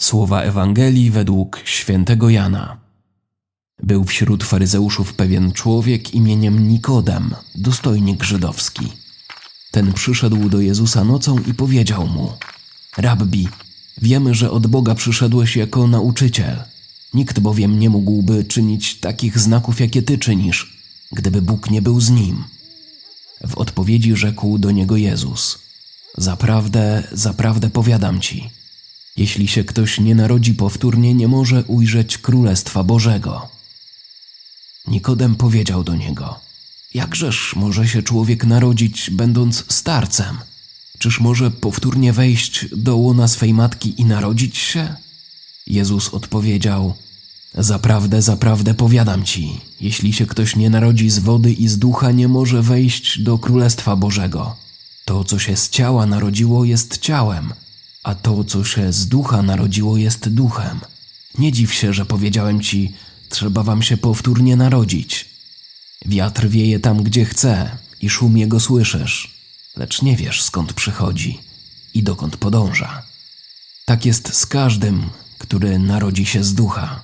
Słowa Ewangelii według świętego Jana. Był wśród faryzeuszów pewien człowiek imieniem Nikodem, dostojnik żydowski. Ten przyszedł do Jezusa nocą i powiedział mu: Rabbi, wiemy, że od Boga przyszedłeś jako nauczyciel. Nikt bowiem nie mógłby czynić takich znaków, jakie ty czynisz, gdyby Bóg nie był z nim. W odpowiedzi rzekł do niego Jezus: Zaprawdę, zaprawdę powiadam ci, jeśli się ktoś nie narodzi powtórnie, nie może ujrzeć Królestwa Bożego. Nikodem powiedział do niego: Jakżeż może się człowiek narodzić, będąc starcem? Czyż może powtórnie wejść do łona swej matki i narodzić się? Jezus odpowiedział: Zaprawdę, zaprawdę powiadam ci, jeśli się ktoś nie narodzi z wody i z ducha, nie może wejść do Królestwa Bożego. To, co się z ciała narodziło, jest ciałem, a to, co się z ducha narodziło, jest duchem. Nie dziw się, że powiedziałem ci, trzeba wam się powtórnie narodzić. Wiatr wieje tam, gdzie chce, i szum jego słyszysz, lecz nie wiesz skąd przychodzi i dokąd podąża. Tak jest z każdym, który narodzi się z ducha.